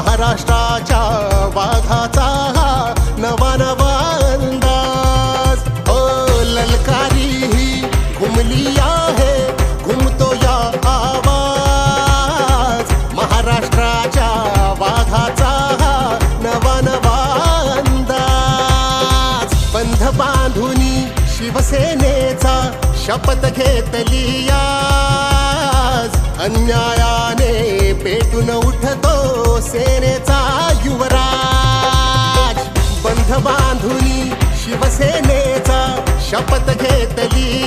महाराष्ट्राच्या वाघाचा हा नवा नवा अंदाज. ओ ललकारी ही घुमली आहे घुमतो या आवाज. महाराष्ट्राच्या वाघाचा नवा नवा अंदाज. बंध बांधुनी शिवसेनेचा शपथ घेतली आज. अन्यायाने भेटून उठतो सेनेचा युवराज. बंध बांधुनी शिवसेनेचा शपथ घेतली.